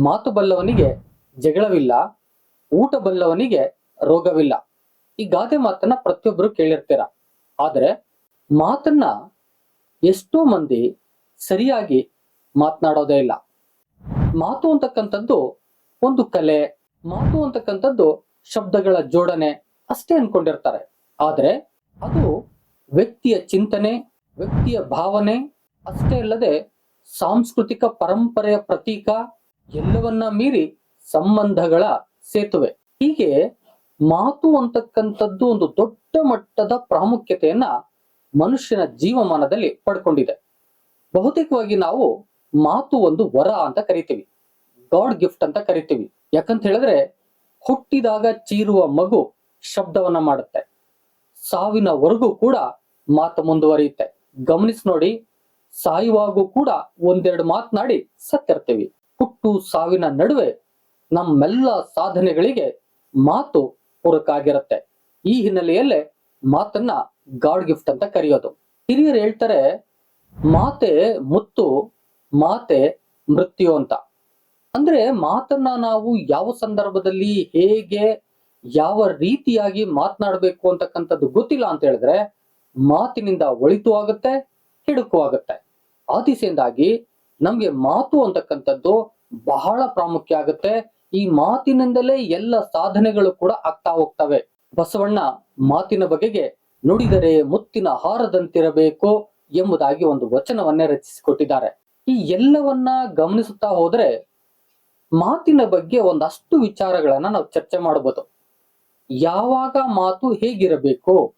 ಮಾತು ಬಲ್ಲವನಿಗೆ ಜಗಳವಿಲ್ಲ, ಊಟ ಬಲ್ಲವನಿಗೆ ರೋಗವಿಲ್ಲ. ಈ ಗಾದೆ ಮಾತನ್ನ ಪ್ರತಿಯೊಬ್ಬರು ಕೇಳಿರ್ತೀರ. ಆದರೆ ಮಾತನ್ನ ಎಷ್ಟೋ ಮಂದಿ ಸರಿಯಾಗಿ ಮಾತನಾಡೋದೇ ಇಲ್ಲ. ಮಾತು ಅಂತಕ್ಕಂಥದ್ದು ಒಂದು ಕಲೆ, ಮಾತು ಅಂತಕ್ಕಂಥದ್ದು ಶಬ್ದಗಳ ಜೋಡಣೆ ಅಷ್ಟೇ ಅನ್ಕೊಂಡಿರ್ತಾರೆ. ಆದರೆ ಅದು ವ್ಯಕ್ತಿಯ ಚಿಂತನೆ, ವ್ಯಕ್ತಿಯ ಭಾವನೆ ಅಷ್ಟೇ ಅಲ್ಲದೆ ಸಾಂಸ್ಕೃತಿಕ ಪರಂಪರೆಯ ಪ್ರತೀಕ ಎಲ್ಲವನ್ನ ಮೀರಿ ಸಂಬಂಧಗಳ ಸೇತುವೆ. ಹೀಗೆ ಮಾತು ಅಂತಕ್ಕಂಥದ್ದು ಒಂದು ದೊಡ್ಡ ಮಟ್ಟದ ಪ್ರಾಮುಖ್ಯತೆಯನ್ನ ಮನುಷ್ಯನ ಜೀವಮಾನದಲ್ಲಿ ಪಡ್ಕೊಂಡಿದೆ. ಬಹುತೇಕವಾಗಿ ನಾವು ಮಾತು ಒಂದು ವರ ಅಂತ ಕರಿತೀವಿ. ಗಾಡ್ ಗಿಫ್ಟ್ ಅಂತ ಕರಿತೀವಿ. ಯಾಕಂತ ಹೇಳಿದ್ರೆ ಹುಟ್ಟಿದಾಗ ಚೀರುವ ಮಗು ಶಬ್ದವನ್ನ ಮಾಡುತ್ತೆ. ಸಾವಿನವರೆಗೂ ಕೂಡ ಮಾತು ಮುಂದುವರಿಯುತ್ತೆ. ಗಮನಿಸಿ ನೋಡಿ, ಸಾಯುವಾಗೂ ಕೂಡ ಒಂದೆರಡು ಮಾತನಾಡಿ ಸತ್ತಿರ್ತೀವಿ. ಹುಟ್ಟು ಸಾವಿನ ನಡುವೆ ನಮ್ಮೆಲ್ಲ ಸಾಧನೆಗಳಿಗೆ ಮಾತು ಪೂರಕಾಗಿರುತ್ತೆ ಈ ಹಿನ್ನೆಲೆಯಲ್ಲೇ ಮಾತನ್ನ ಗಾಡ್ ಗಿಫ್ಟ್ ಅಂತ ಕರೆಯೋದು. ಹಿರಿಯರು ಹೇಳ್ತಾರೆ, ಮಾತೆ ಮುತ್ತು, ಮಾತೆ ಮೃತ್ಯು ಅಂತ. ಅಂದ್ರೆ ಮಾತನ್ನ ನಾವು ಯಾವ ಸಂದರ್ಭದಲ್ಲಿ ಹೇಗೆ, ಯಾವ ರೀತಿಯಾಗಿ ಮಾತನಾಡಬೇಕು ಅಂತಕ್ಕಂಥದ್ದು ಗೊತ್ತಿಲ್ಲ ಅಂತ ಹೇಳಿದ್ರೆ, ಮಾತಿನಿಂದ ಒಳಿತು ಆಗುತ್ತೆ ಕೆಡುಕು ಆಗುತ್ತೆ. ಆ ದಿಸೆಯಿಂದಾಗಿ ನಮ್ಗೆ ಮಾತು ಅಂತಕ್ಕಂಥದ್ದು ಬಹಳ ಪ್ರಾಮುಖ್ಯ ಆಗುತ್ತೆ. ಈ ಮಾತಿನಿಂದಲೇ ಎಲ್ಲ ಸಾಧನೆಗಳು ಕೂಡ ಆಗ್ತಾ ಹೋಗ್ತವೆ. ಬಸವಣ್ಣ ಮಾತಿನ ಬಗೆಗೆ ನುಡಿದರೆ ಮುತ್ತಿನ ಹಾರದಂತಿರಬೇಕು ಎಂಬುದಾಗಿ ಒಂದು ವಚನವನ್ನೇ ರಚಿಸಿಕೊಟ್ಟಿದ್ದಾರೆ. ಈ ಎಲ್ಲವನ್ನ ಗಮನಿಸುತ್ತಾ ಹೋದ್ರೆ ಮಾತಿನ ಬಗ್ಗೆ ಒಂದಷ್ಟು ವಿಚಾರಗಳನ್ನ ನಾವು ಚರ್ಚೆ ಮಾಡಬಹುದು ಯಾವಾಗ ಮಾತು ಹೇಗಿರಬೇಕು?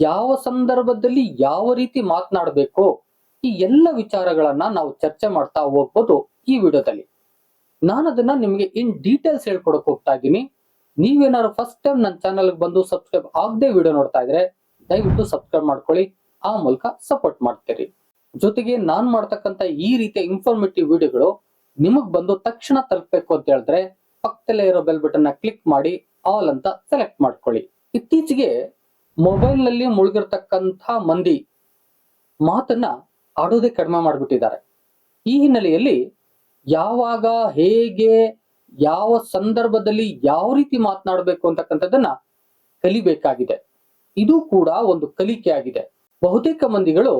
ಯಾವ ಸಂದರ್ಭದಲ್ಲಿ ಯಾವ ರೀತಿ ಮಾತನಾಡಬೇಕು? ಈ ಎಲ್ಲ ವಿಚಾರಗಳನ್ನ ನಾವು ಚರ್ಚೆ ಮಾಡ್ತಾ ಹೋಗ್ಬೋದು ಈ ವಿಡಿಯೋದಲ್ಲಿ. ನಾನು ಅದನ್ನ ನಿಮಗೆ ಇನ್ ಡೀಟೇಲ್ಸ್ ಹೇಳ್ಕೊಡಕ್ ಹೋಗ್ತಾ ಇದ್ದೀನಿ. ನೀವೇನಾದ್ರು ಫಸ್ಟ್ ಟೈಮ್ ನನ್ನ ಚಾನಲ್ ಬಂದು ಸಬ್ಸ್ಕ್ರೈಬ್ ಆಗದೆ ವಿಡಿಯೋ ನೋಡ್ತಾ ಇದ್ರೆ ದಯವಿಟ್ಟು ಸಬ್ಸ್ಕ್ರೈಬ್ ಮಾಡ್ಕೊಳ್ಳಿ, ಆ ಮೂಲಕ ಸಪೋರ್ಟ್ ಮಾಡ್ತೀರಿ. ಜೊತೆಗೆ ನಾನ್ ಮಾಡ್ತಕ್ಕಂಥ ಈ ರೀತಿಯ ಇನ್ಫಾರ್ಮೇಟಿವ್ ವಿಡಿಯೋಗಳು ನಿಮಗ್ ಬಂದು ತಕ್ಷಣ ತಲುಪಬೇಕು ಅಂತ ಹೇಳಿದ್ರೆ ಪಕ್ಕದಲ್ಲೇ ಇರೋ ಬೆಲ್ ಬಟನ್ ಕ್ಲಿಕ್ ಮಾಡಿ ಆಲ್ ಅಂತ ಸೆಲೆಕ್ಟ್ ಮಾಡ್ಕೊಳ್ಳಿ. ಇತ್ತೀಚೆಗೆ ಮೊಬೈಲ್ನಲ್ಲಿ ಮುಳುಗಿರ್ತಕ್ಕಂಥ ಮಂದಿ ಮಾತನ್ನ ಆಡೋದೇ ಕಡಿಮೆ ಮಾಡಿಬಿಟ್ಟಿದ್ದಾರೆ. ಈ ಹಿನ್ನೆಲೆಯಲ್ಲಿ ಯಾವಾಗ, ಹೇಗೆ, ಯಾವ ಸಂದರ್ಭದಲ್ಲಿ ಯಾವ ರೀತಿ ಮಾತನಾಡಬೇಕು ಅಂತಕ್ಕಂಥದ್ದನ್ನ ಕಲಿಬೇಕಾಗಿದೆ. ಇದು ಕೂಡ ಒಂದು ಕಲಿಕೆ ಆಗಿದೆ. ಬಹುತೇಕ ಮಂದಿಗಳು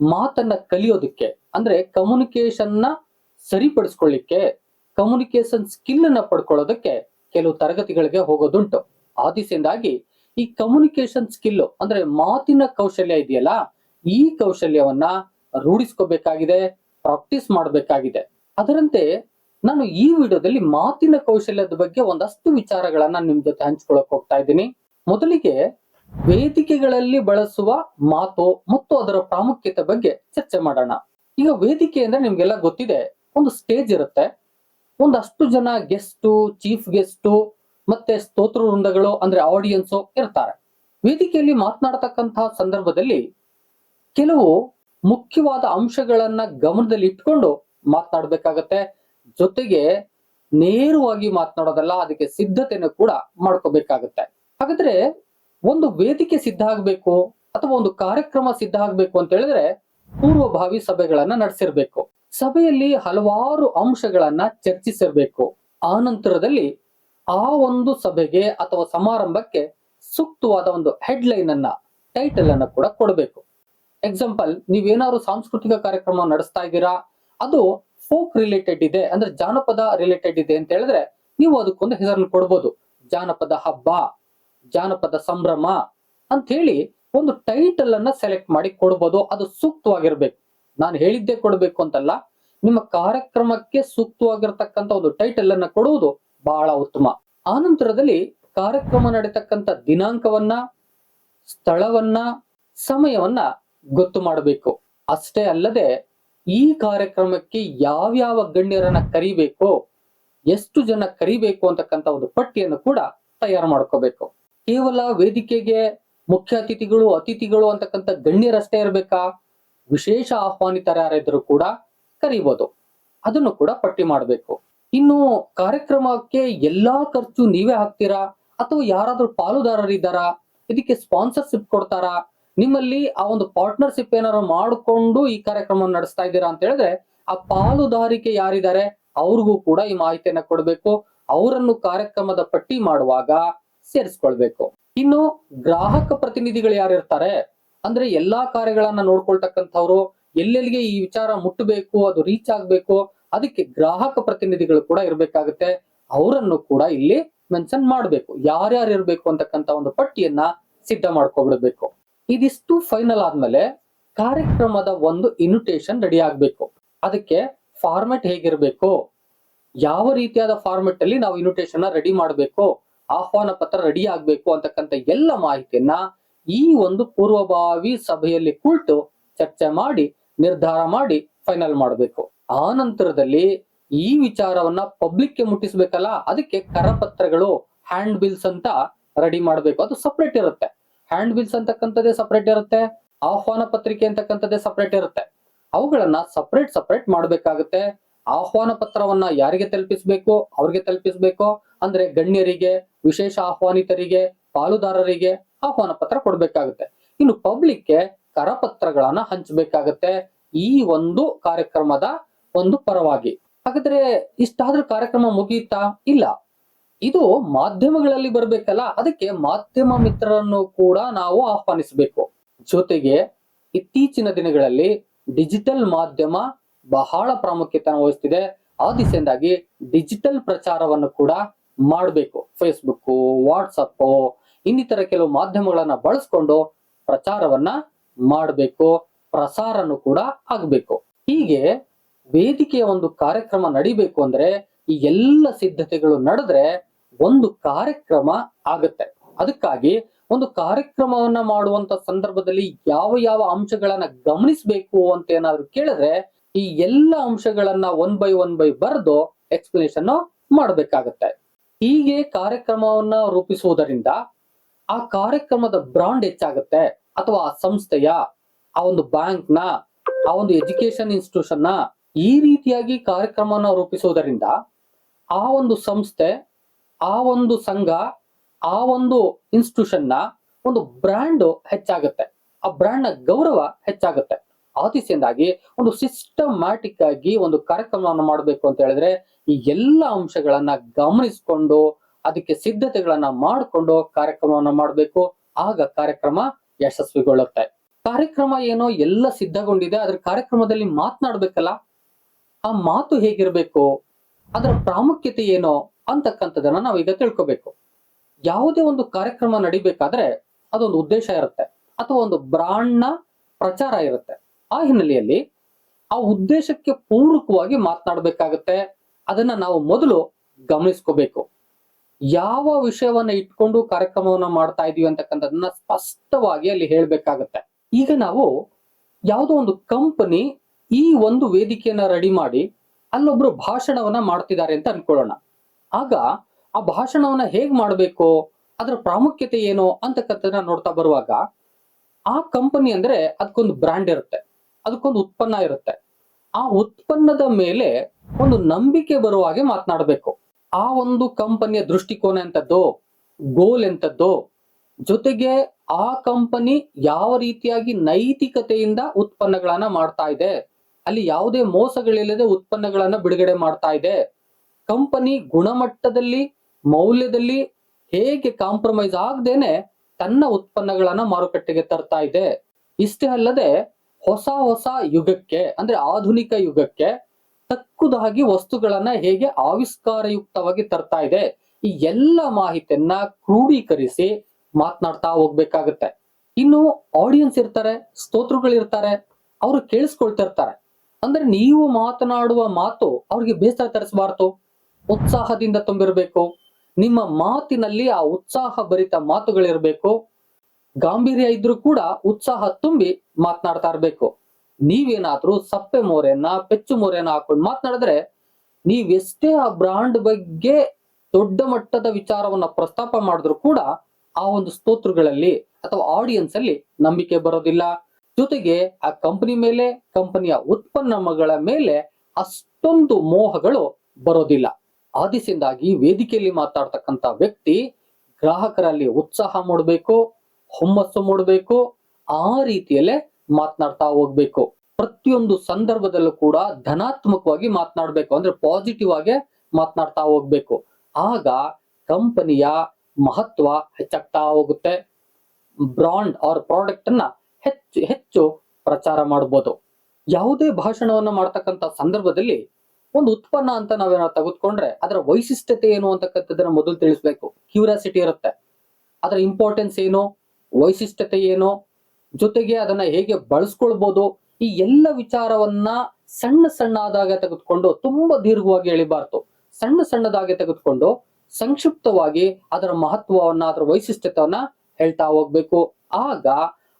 ಮಾತನ್ನ ಕಲಿಯೋದಕ್ಕೆ, ಅಂದ್ರೆ ಕಮ್ಯುನಿಕೇಶನ್ನ ಸರಿಪಡಿಸ್ಕೊಳ್ಳಿಕ್ಕೆ ಕಮ್ಯುನಿಕೇಶನ್ ಸ್ಕಿಲ್ ಅನ್ನ ಪಡ್ಕೊಳ್ಳೋದಕ್ಕೆ ಕೆಲವು ತರಗತಿಗಳಿಗೆ ಹೋಗೋದುಂಟು. ಆ ಈ ಕಮ್ಯುನಿಕೇಶನ್ ಸ್ಕಿಲ್ ಅಂದ್ರೆ ಮಾತಿನ ಕೌಶಲ್ಯ ಇದೆಯಲ್ಲ, ಈ ಕೌಶಲ್ಯವನ್ನ ರೂಢಿಸ್ಕೋಬೇಕಾಗಿದೆ ಪ್ರಾಕ್ಟೀಸ್ ಮಾಡಬೇಕಾಗಿದೆ. ಅದರಂತೆ ನಾನು ಈ ವಿಡಿಯೋದಲ್ಲಿ ಮಾತಿನ ಕೌಶಲ್ಯದ ಬಗ್ಗೆ ಒಂದಷ್ಟು ವಿಚಾರಗಳನ್ನ ನಿಮ್ ಜೊತೆ ಹಂಚ್ಕೊಳಕ್ ಹೋಗ್ತಾ ಇದ್ದೀನಿ. ಮೊದಲಿಗೆ ವೇದಿಕೆಗಳಲ್ಲಿ ಬಳಸುವ ಮಾತು ಮತ್ತು ಅದರ ಪ್ರಾಮುಖ್ಯತೆ ಬಗ್ಗೆ ಚರ್ಚೆ ಮಾಡೋಣ. ಈಗ ವೇದಿಕೆ ಅಂದ್ರೆ ನಿಮ್ಗೆಲ್ಲ ಗೊತ್ತಿದೆ, ಒಂದು ಸ್ಟೇಜ್ ಇರುತ್ತೆ. ಒಂದಷ್ಟು ಜನ ಗೆಸ್ಟು, ಚೀಫ್ ಗೆಸ್ಟು, ಮತ್ತೆ ಸ್ತೋತ್ರ ವೃಂದಗಳು ಅಂದ್ರೆ ಆಡಿಯನ್ಸು ಇರ್ತಾರೆ. ವೇದಿಕೆಯಲ್ಲಿ ಮಾತನಾಡತಕ್ಕಂತಹ ಸಂದರ್ಭದಲ್ಲಿ ಕೆಲವು ಮುಖ್ಯವಾದ ಅಂಶಗಳನ್ನ ಗಮನದಲ್ಲಿ ಇಟ್ಕೊಂಡು ಮಾತನಾಡ್ಬೇಕಾಗತ್ತೆ. ಜೊತೆಗೆ ನೇರವಾಗಿ ಮಾತನಾಡೋದಲ್ಲ, ಅದಕ್ಕೆ ಸಿದ್ಧತೆಯನ್ನು ಕೂಡ ಮಾಡ್ಕೋಬೇಕಾಗತ್ತೆ. ಹಾಗಾದ್ರೆ ಒಂದು ವೇದಿಕೆ ಸಿದ್ಧ ಆಗ್ಬೇಕು ಅಥವಾ ಒಂದು ಕಾರ್ಯಕ್ರಮ ಸಿದ್ಧ ಆಗ್ಬೇಕು ಅಂತ ಹೇಳಿದ್ರೆ ಪೂರ್ವಭಾವಿ ಸಭೆಗಳನ್ನ ನಡೆಸಿರ್ಬೇಕು. ಸಭೆಯಲ್ಲಿ ಹಲವಾರು ಅಂಶಗಳನ್ನ ಚರ್ಚಿಸಿರ್ಬೇಕು. ಆ ನಂತರದಲ್ಲಿ ಆ ಒಂದು ಸಭೆಗೆ ಅಥವಾ ಸಮಾರಂಭಕ್ಕೆ ಸೂಕ್ತವಾದ ಒಂದು ಹೆಡ್ಲೈನ್ ಅನ್ನ ಟೈಟಲ್ ಅನ್ನ ಕೂಡ ಕೊಡಬೇಕು. ಎಕ್ಸಾಂಪಲ್ ನೀವೇನಾದ್ರು ಸಾಂಸ್ಕೃತಿಕ ಕಾರ್ಯಕ್ರಮ ನಡೆಸ್ತಾ ಇದ್ದೀರಾ? ಅದು ಫೋಕ್ ರಿಲೇಟೆಡ್ ಇದೆ, ಅಂದ್ರೆ ಜಾನಪದ ರಿಲೇಟೆಡ್ ಇದೆ ಅಂತ ಹೇಳಿದ್ರೆ ನೀವು ಅದಕ್ಕೊಂದು ಹೆಸರನ್ನು ಕೊಡ್ಬೋದು. ಜಾನಪದ ಹಬ್ಬ, ಜಾನಪದ ಸಂಭ್ರಮ ಅಂತ ಹೇಳಿ ಒಂದು ಟೈಟಲ್ ಅನ್ನ ಸೆಲೆಕ್ಟ್ ಮಾಡಿ ಕೊಡ್ಬೋದು. ಅದು ಸೂಕ್ತವಾಗಿರ್ಬೇಕು. ನಾನು ಹೇಳಿದ್ದೇ ಕೊಡ್ಬೇಕು ಅಂತಲ್ಲ, ನಿಮ್ಮ ಕಾರ್ಯಕ್ರಮಕ್ಕೆ ಸೂಕ್ತವಾಗಿರ್ತಕ್ಕಂಥ ಒಂದು ಟೈಟಲ್ ಅನ್ನ ಕೊಡುವುದು ಬಹಳ ಉತ್ತಮ. ಆ ನಂತರದಲ್ಲಿ ಕಾರ್ಯಕ್ರಮ ನಡೀತಕ್ಕಂಥ ದಿನಾಂಕವನ್ನ, ಸ್ಥಳವನ್ನ, ಸಮಯವನ್ನ ಗೊತ್ತು ಮಾಡಬೇಕು. ಅಷ್ಟೇ ಅಲ್ಲದೆ ಈ ಕಾರ್ಯಕ್ರಮಕ್ಕೆ ಯಾವ್ಯಾವ ಗಣ್ಯರನ್ನ ಕರಿಬೇಕು, ಎಷ್ಟು ಜನ ಕರಿಬೇಕು ಅಂತಕ್ಕಂಥ ಒಂದು ಪಟ್ಟಿಯನ್ನು ಕೂಡ ತಯಾರು ಮಾಡ್ಕೋಬೇಕು. ಕೇವಲ ವೇದಿಕೆಗೆ ಮುಖ್ಯ ಅತಿಥಿಗಳು ಅತಿಥಿಗಳು ಅಂತಕ್ಕಂಥ ಗಣ್ಯರಷ್ಟೇ ಇರಬೇಕಾ? ವಿಶೇಷ ಆಹ್ವಾನಿತರ ಯಾರಿದ್ರು ಕೂಡ ಕರಿಬೋದು. ಅದನ್ನು ಕೂಡ ಪಟ್ಟಿ ಮಾಡಬೇಕು. ಇನ್ನು ಕಾರ್ಯಕ್ರಮಕ್ಕೆ ಎಲ್ಲಾ ಖರ್ಚು ನೀವೇ ಹಾಕ್ತೀರಾ? ಅಥವಾ ಯಾರಾದ್ರೂ ಪಾಲುದಾರರಿದ್ದಾರಾ? ಇದಕ್ಕೆ ಸ್ಪಾನ್ಸರ್ಶಿಪ್ ಕೊಡ್ತಾರಾ? ನಿಮ್ಮಲ್ಲಿ ಆ ಒಂದು ಪಾರ್ಟ್ನರ್ಶಿಪ್ ಏನಾದ್ರು ಮಾಡಿಕೊಂಡು ಈ ಕಾರ್ಯಕ್ರಮ ನಡೆಸ್ತಾ ಇದ್ದೀರಾ ಅಂತ ಹೇಳಿದ್ರೆ, ಆ ಪಾಲುದಾರಿಕೆ ಯಾರಿದ್ದಾರೆ, ಅವ್ರಿಗೂ ಕೂಡ ಈ ಮಾಹಿತಿಯನ್ನ ಕೊಡಬೇಕು. ಅವರನ್ನು ಕಾರ್ಯಕ್ರಮದ ಪಟ್ಟಿ ಮಾಡುವಾಗ ಸೇರಿಸ್ಕೊಳ್ಬೇಕು. ಇನ್ನು ಗ್ರಾಹಕ ಪ್ರತಿನಿಧಿಗಳು ಯಾರಿರ್ತಾರೆ ಅಂದ್ರೆ ಎಲ್ಲಾ ಕಾರ್ಯಗಳನ್ನ ನೋಡ್ಕೊಳ್ತಕ್ಕಂಥವ್ರು, ಎಲ್ಲೆಲ್ಲಿಗೆ ಈ ವಿಚಾರ ಮುಟ್ಟಬೇಕು ಅದು ರೀಚ್ ಆಗ್ಬೇಕು, ಅದಕ್ಕೆ ಗ್ರಾಹಕ ಪ್ರತಿನಿಧಿಗಳು ಕೂಡ ಇರ್ಬೇಕಾಗುತ್ತೆ. ಅವರನ್ನು ಕೂಡ ಇಲ್ಲಿ ಮೆನ್ಷನ್ ಮಾಡಬೇಕು. ಯಾರ್ಯಾರು ಇರಬೇಕು ಅಂತಕ್ಕಂಥ ಒಂದು ಪಟ್ಟಿಯನ್ನ ಸಿದ್ಧ ಮಾಡ್ಕೊಬಿಡ್ಬೇಕು. ಇದಿಷ್ಟು ಫೈನಲ್ ಆದ್ಮೇಲೆ ಕಾರ್ಯಕ್ರಮದ ಒಂದು ಇನ್ವಿಟೇಷನ್ ರೆಡಿ ಆಗ್ಬೇಕು. ಅದಕ್ಕೆ ಫಾರ್ಮೆಟ್ ಹೇಗಿರ್ಬೇಕು? ಯಾವ ರೀತಿಯಾದ ಫಾರ್ಮೆಟ್ ಅಲ್ಲಿ ನಾವು ಇನ್ವಿಟೇಷನ್ ರೆಡಿ ಮಾಡಬೇಕು? ಆಹ್ವಾನ ಪತ್ರ ರೆಡಿ ಆಗ್ಬೇಕು ಅಂತಕ್ಕಂಥ ಎಲ್ಲ ಮಾಹಿತಿಯನ್ನ ಈ ಒಂದು ಪೂರ್ವಭಾವಿ ಸಭೆಯಲ್ಲಿ ಕುಳಿತು ಚರ್ಚೆ ಮಾಡಿ, ನಿರ್ಧಾರ ಮಾಡಿ ಫೈನಲ್ ಮಾಡಬೇಕು. ಆ ನಂತರದಲ್ಲಿ ಈ ವಿಚಾರವನ್ನ ಪಬ್ಲಿಕ್ಗೆ ಮುಟ್ಟಿಸ್ಬೇಕಲ್ಲ, ಅದಕ್ಕೆ ಕರಪತ್ರಗಳು ಹ್ಯಾಂಡ್ ಬಿಲ್ಸ್ ಅಂತ ರೆಡಿ ಮಾಡಬೇಕು. ಅದು ಸಪ್ರೇಟ್ ಇರುತ್ತೆ. ಹ್ಯಾಂಡ್ ಬಿಲ್ಸ್ ಅಂತಕ್ಕಂಥದ್ದೇ ಸಪ್ರೇಟ್ ಇರುತ್ತೆ, ಆಹ್ವಾನ ಪತ್ರಿಕೆ ಅಂತಕ್ಕಂಥದ್ದೇ ಸಪ್ರೇಟ್ ಇರುತ್ತೆ. ಅವುಗಳನ್ನ ಸಪ್ರೇಟ್ ಸಪ್ರೇಟ್ ಮಾಡಬೇಕಾಗುತ್ತೆ. ಆಹ್ವಾನ ಪತ್ರವನ್ನ ಯಾರಿಗೆ ತಲುಪಿಸ್ಬೇಕು, ಅವ್ರಿಗೆ ತಲುಪಿಸ್ಬೇಕು. ಅಂದ್ರೆ ಗಣ್ಯರಿಗೆ, ವಿಶೇಷ ಆಹ್ವಾನಿತರಿಗೆ, ಪಾಲುದಾರರಿಗೆ ಆಹ್ವಾನ ಪತ್ರ ಕೊಡ್ಬೇಕಾಗುತ್ತೆ. ಇನ್ನು ಪಬ್ಲಿಕ್ಗೆ ಕರಪತ್ರಗಳನ್ನ ಹಂಚಬೇಕಾಗತ್ತೆ. ಈ ಒಂದು ಕಾರ್ಯಕ್ರಮದ ಒಂದು ಪರವಾಗಿ. ಹಾಗಾದ್ರೆ ಇಷ್ಟಾದ್ರೂ ಕಾರ್ಯಕ್ರಮ ಮುಗಿಯುತ್ತಾ ಇಲ್ಲ. ಇದು ಮಾಧ್ಯಮಗಳಲ್ಲಿ ಬರ್ಬೇಕಲ್ಲ, ಅದಕ್ಕೆ ಮಾಧ್ಯಮ ಮಿತ್ರರನ್ನು ಕೂಡ ನಾವು ಆಹ್ವಾನಿಸಬೇಕು. ಜೊತೆಗೆ ಇತ್ತೀಚಿನ ದಿನಗಳಲ್ಲಿ ಡಿಜಿಟಲ್ ಮಾಧ್ಯಮ ಬಹಳ ಪ್ರಾಮುಖ್ಯತೆ ವಹಿಸ್ತಿದೆ. ಆ ದಿಸೆಯಿಂದಾಗಿ ಡಿಜಿಟಲ್ ಪ್ರಚಾರವನ್ನು ಕೂಡ ಮಾಡಬೇಕು. ಫೇಸ್ಬುಕ್ ವಾಟ್ಸಪ್ ಇನ್ನಿತರ ಕೆಲವು ಮಾಧ್ಯಮಗಳನ್ನ ಬಳಸ್ಕೊಂಡು ಪ್ರಚಾರವನ್ನ ಮಾಡಬೇಕು, ಪ್ರಸಾರನು ಕೂಡ ಆಗಬೇಕು. ಹೀಗೆ ವೇದಿಕೆಯ ಒಂದು ಕಾರ್ಯಕ್ರಮ ನಡಿಬೇಕು ಅಂದ್ರೆ ಈ ಎಲ್ಲ ಸಿದ್ಧತೆಗಳು ನಡೆದ್ರೆ ಒಂದು ಕಾರ್ಯಕ್ರಮ ಆಗುತ್ತೆ. ಅದಕ್ಕಾಗಿ ಒಂದು ಕಾರ್ಯಕ್ರಮವನ್ನ ಮಾಡುವಂತ ಸಂದರ್ಭದಲ್ಲಿ ಯಾವ ಯಾವ ಅಂಶಗಳನ್ನ ಗಮನಿಸಬೇಕು ಅಂತ ಏನಾದ್ರು ಕೇಳಿದ್ರೆ ಈ ಎಲ್ಲ ಅಂಶಗಳನ್ನ ಒನ್ ಬೈ ಒನ್ ಬೈ ಬರೆದು ಎಕ್ಸ್ಪ್ಲನೇಷನ್ ಮಾಡಬೇಕಾಗತ್ತೆ. ಹೀಗೆ ಕಾರ್ಯಕ್ರಮವನ್ನ ರೂಪಿಸುವುದರಿಂದ ಆ ಕಾರ್ಯಕ್ರಮದ ಬ್ರಾಂಡ್ ಹೆಚ್ಚಾಗುತ್ತೆ. ಅಥವಾ ಆ ಸಂಸ್ಥೆಯ, ಆ ಒಂದು ಬ್ಯಾಂಕ್ನ, ಆ ಒಂದು ಎಜುಕೇಶನ್ ಇನ್ಸ್ಟಿಟ್ಯೂಷನ್ನ ಈ ರೀತಿಯಾಗಿ ಕಾರ್ಯಕ್ರಮವನ್ನ ರೂಪಿಸುವುದರಿಂದ ಆ ಒಂದು ಸಂಸ್ಥೆ ಆ ಒಂದು ಸಂಘ, ಆ ಒಂದು ಇನ್ಸ್ಟಿಟ್ಯೂಷನ್ನ ಒಂದು ಬ್ರ್ಯಾಂಡ್ ಹೆಚ್ಚಾಗುತ್ತೆ. ಆ ಬ್ರ್ಯಾಂಡ್ನ ಗೌರವ ಹೆಚ್ಚಾಗುತ್ತೆ. ಆ ದಿಸೆಯಿಂದಾಗಿ ಒಂದು ಸಿಸ್ಟಮ್ಯಾಟಿಕ್ ಆಗಿ ಒಂದು ಕಾರ್ಯಕ್ರಮವನ್ನು ಮಾಡಬೇಕು ಅಂತ ಹೇಳಿದ್ರೆ, ಈ ಎಲ್ಲ ಅಂಶಗಳನ್ನ ಗಮನಿಸಿಕೊಂಡು, ಅದಕ್ಕೆ ಸಿದ್ಧತೆಗಳನ್ನ ಮಾಡಿಕೊಂಡು ಕಾರ್ಯಕ್ರಮವನ್ನು ಮಾಡಬೇಕು. ಆಗ ಕಾರ್ಯಕ್ರಮ ಯಶಸ್ವಿಗೊಳ್ಳುತ್ತೆ. ಕಾರ್ಯಕ್ರಮ ಏನೋ ಎಲ್ಲ ಸಿದ್ಧಗೊಂಡಿದೆ, ಅದ್ರ ಕಾರ್ಯಕ್ರಮದಲ್ಲಿ ಮಾತನಾಡ್ಬೇಕಲ್ಲ? ಆ ಮಾತು ಹೇಗಿರ್ಬೇಕು? ಅದರ ಪ್ರಾಮುಖ್ಯತೆ ಏನೋ? ಅಂತಕ್ಕಂಥದನ್ನ ನಾವು ಈಗ ತಿಳ್ಕೊಬೇಕು. ಯಾವುದೇ ಒಂದು ಕಾರ್ಯಕ್ರಮ ನಡಿಬೇಕಾದ್ರೆ ಅದೊಂದು ಉದ್ದೇಶ ಇರುತ್ತೆ. ಅಥವಾ ಒಂದು ಬ್ರಾಂಡ್ನ ಪ್ರಚಾರ ಇರುತ್ತೆ. ಆ ಹಿನ್ನೆಲೆಯಲ್ಲಿ ಆ ಉದ್ದೇಶಕ್ಕೆ ಪೂರಕವಾಗಿ ಮಾತನಾಡಬೇಕಾಗತ್ತೆ. ಅದನ್ನ ನಾವು ಮೊದಲು ಗಮನಿಸ್ಕೋಬೇಕು. ಯಾವ ವಿಷಯವನ್ನ ಇಟ್ಕೊಂಡು ಕಾರ್ಯಕ್ರಮವನ್ನ ಮಾಡ್ತಾ ಇದೀವಿ ಅಂತಕ್ಕಂಥದನ್ನ ಸ್ಪಷ್ಟವಾಗಿ ಅಲ್ಲಿ ಹೇಳ್ಬೇಕಾಗತ್ತೆ. ಈಗ ನಾವು ಯಾವುದೋ ಒಂದು ಕಂಪನಿ ಈ ಒಂದು ವೇದಿಕೆಯನ್ನ ರೆಡಿ ಮಾಡಿ ಅಲ್ಲೊಬ್ರು ಭಾಷಣವನ್ನ ಮಾಡ್ತಿದ್ದಾರೆ ಅಂತ ಅನ್ಕೊಳ್ಳೋಣ. ಆಗ ಆ ಭಾಷಣವನ್ನ ಹೇಗ್ ಮಾಡಬೇಕು, ಅದರ ಪ್ರಾಮುಖ್ಯತೆ ಏನು ಅಂತಕ್ಕಂಥದ್ದನ್ನ ನೋಡ್ತಾ ಬರುವಾಗ ಆ ಕಂಪನಿ ಅಂದ್ರೆ ಅದಕ್ಕೊಂದು ಬ್ರ್ಯಾಂಡ್ ಇರುತ್ತೆ ಅದಕ್ಕೊಂದು ಉತ್ಪನ್ನ ಇರುತ್ತೆ. ಆ ಉತ್ಪನ್ನದ ಮೇಲೆ ಒಂದು ನಂಬಿಕೆ ಬರುವ ಹಾಗೆ ಮಾತನಾಡಬೇಕು. ಆ ಒಂದು ಕಂಪನಿಯ ದೃಷ್ಟಿಕೋನ ಎಂತದ್ದು ಗೋಲ್ ಎಂತದ್ದು, ಜೊತೆಗೆ ಆ ಕಂಪನಿ ಯಾವ ರೀತಿಯಾಗಿ ನೈತಿಕತೆಯಿಂದ ಉತ್ಪನ್ನಗಳನ್ನ ಮಾಡ್ತಾ ಇದೆ, ಅಲ್ಲಿ ಯಾವುದೇ ಮೋಸಗಳಿಲ್ಲದೆ ಉತ್ಪನ್ನಗಳನ್ನ ಬಿಡುಗಡೆ ಮಾಡ್ತಾ ಇದೆ ಕಂಪನಿ ಗುಣಮಟ್ಟದಲ್ಲಿ, ಮೌಲ್ಯದಲ್ಲಿ ಹೇಗೆ ಕಾಂಪ್ರಮೈಸ್ ಆಗದೇನೆ ತನ್ನ ಉತ್ಪನ್ನಗಳನ್ನ ಮಾರುಕಟ್ಟೆಗೆ ತರ್ತಾ ಇದೆ. ಇಷ್ಟೇ ಅಲ್ಲದೆ ಹೊಸ ಹೊಸ ಯುಗಕ್ಕೆ, ಅಂದ್ರೆ ಆಧುನಿಕ ಯುಗಕ್ಕೆ ತಕ್ಕುದಾಗಿ ವಸ್ತುಗಳನ್ನ ಹೇಗೆ ಆವಿಷ್ಕಾರಯುಕ್ತವಾಗಿ ತರ್ತಾ ಇದೆ. ಈ ಎಲ್ಲ ಮಾಹಿತಿಯನ್ನ ಕ್ರೋಢೀಕರಿಸಿ ಮಾತನಾಡ್ತಾ ಹೋಗ್ಬೇಕಾಗತ್ತೆ. ಇನ್ನು ಆಡಿಯನ್ಸ್ ಇರ್ತಾರೆ ಸ್ತೋತ್ರಗಳಿರ್ತಾರೆ ಅವರು ಕೇಳಿಸ್ಕೊಳ್ತಿರ್ತಾರೆ ಅಂದ್ರೆ ನೀವು ಮಾತನಾಡುವ ಮಾತು ಅವ್ರಿಗೆ ಬೇಸರ ತರಿಸಬಾರ್ದು. ಉತ್ಸಾಹದಿಂದ ತುಂಬಿರಬೇಕು. ನಿಮ್ಮ ಮಾತಿನಲ್ಲಿ ಆ ಉತ್ಸಾಹ ಭರಿತ ಮಾತುಗಳಿರಬೇಕು. ಗಾಂಭೀರ್ಯ ಇದ್ರೂ ಕೂಡ ಉತ್ಸಾಹ ತುಂಬಿ ಮಾತನಾಡ್ತಾ ಇರ್ಬೇಕು. ನೀವೇನಾದ್ರೂ ಸಪ್ಪೆ ಮೋರೆಯನ್ನ, ಪೆಚ್ಚು ಮೋರೆಯನ್ನ ಹಾಕೊಂಡು ಮಾತನಾಡಿದ್ರೆ ನೀವೆಷ್ಟೇ ಆ ಬ್ರಾಂಡ್ ಬಗ್ಗೆ ದೊಡ್ಡ ಮಟ್ಟದ ವಿಚಾರವನ್ನ ಪ್ರಸ್ತಾಪ ಮಾಡಿದ್ರು ಕೂಡ ಆ ಒಂದು ಸ್ತೋತ್ರಗಳಲ್ಲಿ ಅಥವಾ ಆಡಿಯನ್ಸ್ ಅಲ್ಲಿ ನಂಬಿಕೆ ಬರೋದಿಲ್ಲ. ಜೊತೆಗೆ ಆ ಕಂಪನಿ ಮೇಲೆ, ಕಂಪನಿಯ ಉತ್ಪನ್ನಗಳ ಮೇಲೆ ಅಷ್ಟೊಂದು ಮೋಹಗಳು ಬರೋದಿಲ್ಲ. ಆ ದಿಸೆಯಿಂದಾಗಿ ವೇದಿಕೆಯಲ್ಲಿ ಮಾತಾಡ್ತಕ್ಕಂಥ ವ್ಯಕ್ತಿ ಗ್ರಾಹಕರಲ್ಲಿ ಉತ್ಸಾಹ ಮೂಡಬೇಕು, ಹುಮ್ಮಸ್ಸು ಮೂಡಬೇಕು, ಆ ರೀತಿಯಲ್ಲೇ ಮಾತನಾಡ್ತಾ ಹೋಗ್ಬೇಕು. ಪ್ರತಿಯೊಂದು ಸಂದರ್ಭದಲ್ಲೂ ಕೂಡ ಧನಾತ್ಮಕವಾಗಿ ಮಾತನಾಡಬೇಕು, ಅಂದ್ರೆ ಪಾಸಿಟಿವ್ ಆಗಿ ಮಾತನಾಡ್ತಾ ಹೋಗ್ಬೇಕು. ಆಗ ಕಂಪನಿಯ ಮಹತ್ವ ಹೆಚ್ಚಾಗ್ತಾ ಹೋಗುತ್ತೆ. ಬ್ರಾಂಡ್ ಅವ್ರ ಪ್ರಾಡಕ್ಟ್ ಅನ್ನ ಹೆಚ್ಚು ಹೆಚ್ಚು ಪ್ರಚಾರ ಮಾಡಬಹುದು ಯಾವುದೇ ಭಾಷಣವನ್ನು ಮಾಡ್ತಕ್ಕಂಥ ಸಂದರ್ಭದಲ್ಲಿ ಒಂದು ಉತ್ಪನ್ನ ಅಂತ ನಾವೇನಾದ್ರು ತೆಗೆದುಕೊಂಡ್ರೆ ಅದರ ವೈಶಿಷ್ಟ್ಯತೆ ಏನು ಅಂತಕ್ಕಂಥದ್ದನ್ನ ಮೊದಲು ತಿಳಿಸ್ಬೇಕು. ಕ್ಯೂರಿಯಾಸಿಟಿ ಇರುತ್ತೆ. ಅದರ ಇಂಪಾರ್ಟೆನ್ಸ್ ಏನು? ವೈಶಿಷ್ಟ್ಯತೆ ಏನು? ಜೊತೆಗೆ ಅದನ್ನ ಹೇಗೆ ಬಳಸ್ಕೊಳ್ಬೋದು? ಈ ಎಲ್ಲ ವಿಚಾರವನ್ನ ಸಣ್ಣ ಸಣ್ಣ ಆದಾಗ ತೆಗೆದುಕೊಂಡು ತುಂಬಾ ದೀರ್ಘವಾಗಿ ಎಳಿಬಾರ್ದು. ಸಣ್ಣ ಸಣ್ಣದಾಗಿ ತೆಗೆದುಕೊಂಡು ಸಂಕ್ಷಿಪ್ತವಾಗಿ ಅದರ ಮಹತ್ವವನ್ನ, ಅದರ ವೈಶಿಷ್ಟ್ಯತವನ್ನ ಹೇಳ್ತಾ ಹೋಗ್ಬೇಕು. ಆಗ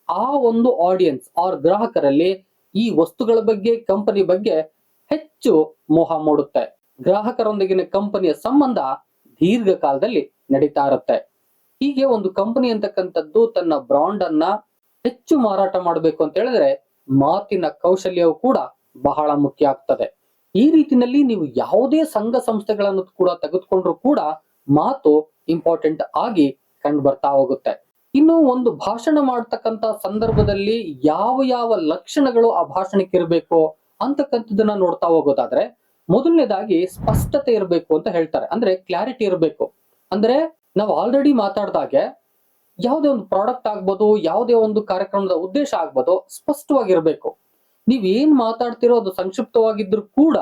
ಆ ಒಂದು ಆಡಿಯನ್ಸ್ ಅವ್ರ ಗ್ರಾಹಕರಲ್ಲಿ ಈ ವಸ್ತುಗಳ ಬಗ್ಗೆ ಕಂಪನಿ ಬಗ್ಗೆ ಹೆಚ್ಚು ಮೋಹ ಮೂಡುತ್ತೆ. ಗ್ರಾಹಕರೊಂದಿಗಿನ ಕಂಪನಿಯ ಸಂಬಂಧ ದೀರ್ಘಕಾಲದಲ್ಲಿ ನಡೀತಾ ಇರುತ್ತೆ. ಹೀಗೆ ಒಂದು ಕಂಪನಿ ಅಂತಕ್ಕಂಥದ್ದು ತನ್ನ ಬ್ರಾಂಡ್ ಅನ್ನ ಹೆಚ್ಚು ಮಾರಾಟ ಮಾಡಬೇಕು ಅಂತ ಹೇಳಿದ್ರೆ ಮಾತಿನ ಕೌಶಲ್ಯವು ಕೂಡ ಬಹಳ ಮುಖ್ಯ ಆಗ್ತದೆ. ಈ ರೀತಿನಲ್ಲಿ ನೀವು ಯಾವುದೇ ಸಂಘ ಸಂಸ್ಥೆಗಳನ್ನು ಕೂಡ ತೆಗೆದುಕೊಂಡ್ರು ಕೂಡ ಮಾತು ಇಂಪಾರ್ಟೆಂಟ್ ಆಗಿ ಕಂಡು ಬರ್ತಾ ಹೋಗುತ್ತೆ. ಇನ್ನು ಒಂದು ಭಾಷಣ ಮಾಡ್ತಕ್ಕಂತ ಸಂದರ್ಭದಲ್ಲಿ ಯಾವ ಯಾವ ಲಕ್ಷಣಗಳು ಆ ಭಾಷಣಕ್ಕೆ ಇರಬೇಕು ಅಂತಕ್ಕಂಥದ್ದನ್ನ ನೋಡ್ತಾ ಹೋಗೋದಾದ್ರೆ ಮೊದಲನೇದಾಗಿ ಸ್ಪಷ್ಟತೆ ಇರಬೇಕು ಅಂತ ಹೇಳ್ತಾರೆ. ಅಂದ್ರೆ ಕ್ಲಾರಿಟಿ ಇರಬೇಕು. ಅಂದ್ರೆ ನಾವು ಆಲ್ರೆಡಿ ಮಾತಾಡ್ದಾಗೆ ಯಾವುದೇ ಒಂದು ಪ್ರಾಡಕ್ಟ್ ಆಗ್ಬೋದು, ಯಾವುದೇ ಒಂದು ಕಾರ್ಯಕ್ರಮದ ಉದ್ದೇಶ ಆಗ್ಬೋದು ಸ್ಪಷ್ಟವಾಗಿರ್ಬೇಕು ನೀವ್ ಏನ್ ಮಾತಾಡ್ತಿರೋ ಅದು ಸಂಕ್ಷಿಪ್ತವಾಗಿದ್ರು ಕೂಡ